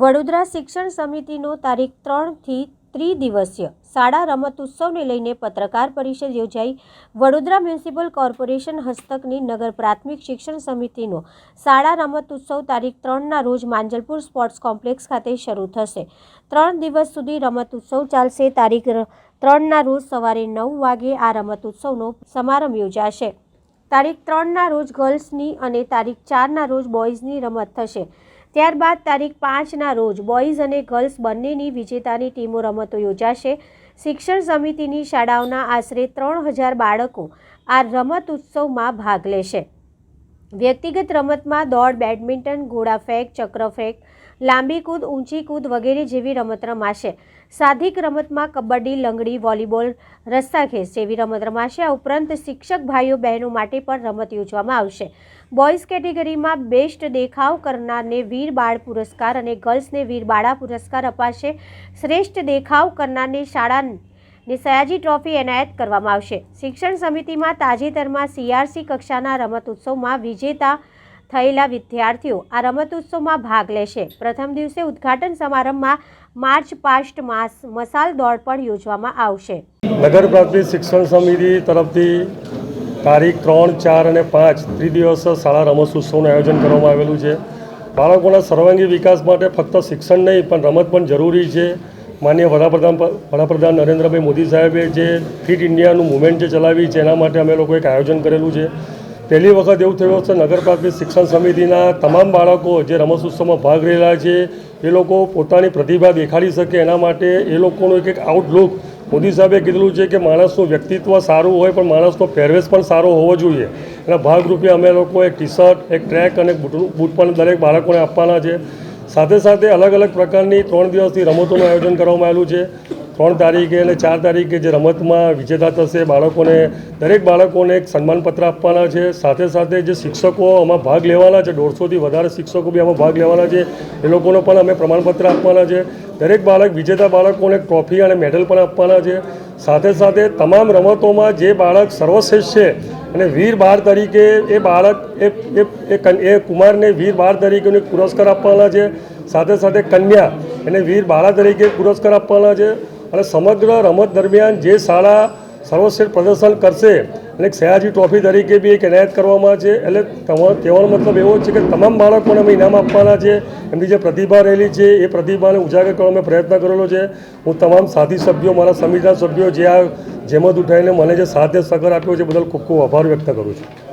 વડોદરા શિક્ષણ સમિતિનો તારીખ ત્રણથી ત્રિદિવસીય શાળા રમત ઉત્સવને લઈને પત્રકાર પરિષદ યોજાઈ. વડોદરા મ્યુનિસિપલ કોર્પોરેશન હસ્તકની નગર પ્રાથમિક શિક્ષણ સમિતિનો શાળા રમત ઉત્સવ તારીખ ત્રણના રોજ માંજલપુર સ્પોર્ટ્સ કોમ્પ્લેક્સ ખાતે શરૂ થશે. ત્રણ દિવસ સુધી રમત ઉત્સવ ચાલશે. તારીખ ત્રણના રોજ સવારે નવ વાગે આ રમત ઉત્સવનો સમારંભ યોજાશે. તારીખ ત્રણના રોજ ગર્લ્સની અને તારીખ ચારના રોજ બોયઝની રમત થશે. ત્યારબાદ તારીખ પાંચના રોજ બોયઝ અને ગર્લ્સ બંનેની વિજેતાની ટીમો રમતો યોજાશે. શિક્ષણ સમિતિની શાળાઓના આશરે ત્રણ હજાર બાળકો આ રમત ઉત્સવમાં ભાગ લેશે. વ્યક્તિગત રમતમાં દોડ, બેડમિન્ટન ઘોડા ફેંક ચક્ર ફેંક લાંબી કૂદ, ઊંચી કૂદ વગેરે જેવી રમત રમાશે. સાધિક રમતમાં કબડ્ડી, લંગડી, વોલીબોલ રસ્સાખેંચ જેવી રમત રમાશે. આ ઉપરાંત શિક્ષક ભાઈઓ, બહેનો માટે પણ રમત યોજવામાં આવશે. બોયઝ કેટેગરીમાં બેસ્ટ દેખાવ કરનારને વીર બાળ પુરસ્કાર અને ગર્લ્સને વીર બાળા પુરસ્કાર અપાશે. શ્રેષ્ઠ દેખાવ કરનારને શાળા ને સયાજી ટ્રોફી એનાયત કરવામાં આવશે. શિક્ષણ સમિતિમાં તાજેતરમાં સીઆરસી કક્ષાના રમત ઉત્સવમાં વિજેતા થયેલા વિદ્યાર્થીઓ આ રમત ઉત્સવમાં ભાગ લેશે. પ્રથમ દિવસે ઉદ્ઘાટન સમારંભમાં માર્ચ પાસ્ટ માસ મસાલ દોડ પણ યોજવામાં આવશે. નગર પ્રાથમિક શિક્ષણ સમિતિ તરફથી તારીખ ત્રણ, ચાર અને પાંચ ત્રિદિવસ શાળા રમત ઉત્સવનું આયોજન કરવામાં આવેલું છે. બાળકોના સર્વાંગી વિકાસ માટે ફક્ત શિક્ષણ નહીં, પણ રમત પણ જરૂરી છે. માનનીય વડાપ્રધાન વડાપ્રધાન નરેન્દ્રભાઈ મોદી સાહેબે જે ફિટ ઇન્ડિયાનું મુવમેન્ટ જે ચલાવી છે, એના માટે અમે લોકો એક આયોજન કરેલું છે. પહેલી વખત એવું થયું છે નગર શિક્ષણ સમિતિના તમામ બાળકો જે રમત ઉત્સવમાં ભાગ રહેલા છે, એ લોકો પોતાની પ્રતિભા દેખાડી શકે, એના માટે એ લોકોનું એક એક આઉટલુક મોદી સાહેબે કીધેલું છે કે માણસનું વ્યક્તિત્વ સારું હોય, પણ માણસનો પહેરવેશ પણ સારો હોવો જોઈએ. એના ભાગરૂપે અમે લોકો એક ટી શર્ટ એક ટ્રેક અને બૂટ પણ દરેક બાળકોને આપવાના છે. સાથે સાથે અલગ અલગ પ્રકારની ત્રણ દિવસની રમતોનું આયોજન કરવામાં આવેલું છે. ત્રણ તારીખે અને ચાર તારીખે જે રમતમાં વિજેતા થશે, બાળકોને, દરેક બાળકોને એક સન્માનપત્ર આપવાના છે. સાથે સાથે જે શિક્ષકો આમાં ભાગ લેવાના છે, દોઢસોથી વધારે શિક્ષકો બી આમાં ભાગ લેવાના છે. એ લોકોનો પણ અમે પ્રમાણપત્ર આપવાના છે. દરેક બાળક, વિજેતા બાળકોને ટ્રોફી અને મેડલ પણ આપવાના છે. સાથે સાથે તમામ રમતોમાં જે બાળક સર્વશ્રેષ્ઠ છે અને વીર બાર તરીકે એ બાળક, એ એ એ કુમારને વીર બાર તરીકેનો પુરસ્કાર આપવાના છે. સાથે સાથે કન્યા એને વીર બાળા તરીકે પુરસ્કાર આપવાના છે. અને સમગ્ર રમત દરમિયાન જે શાળા સર્વશ્રેષ્ઠ પ્રદર્શન કરશે અને સયાજી ટ્રોફી તરીકે બી એક એનાયત કરવામાં છે. એટલે કહેવાનો મતલબ એવો છે કે તમામ બાળકોને અમે ઇનામ આપવાના છે. એમની જે પ્રતિભા રહેલી છે, એ પ્રતિભાને ઉજાગર કરવા અમે પ્રયત્ન કરેલો છે. હું તમામ સાથી સભ્યો, મારા સમિતિના સભ્યો જે આ જેમત ઉઠાવીને મને જે સાથ સહકાર આપ્યો છે, બદલ ખૂબ ખૂબ આભાર વ્યક્ત કરું છું.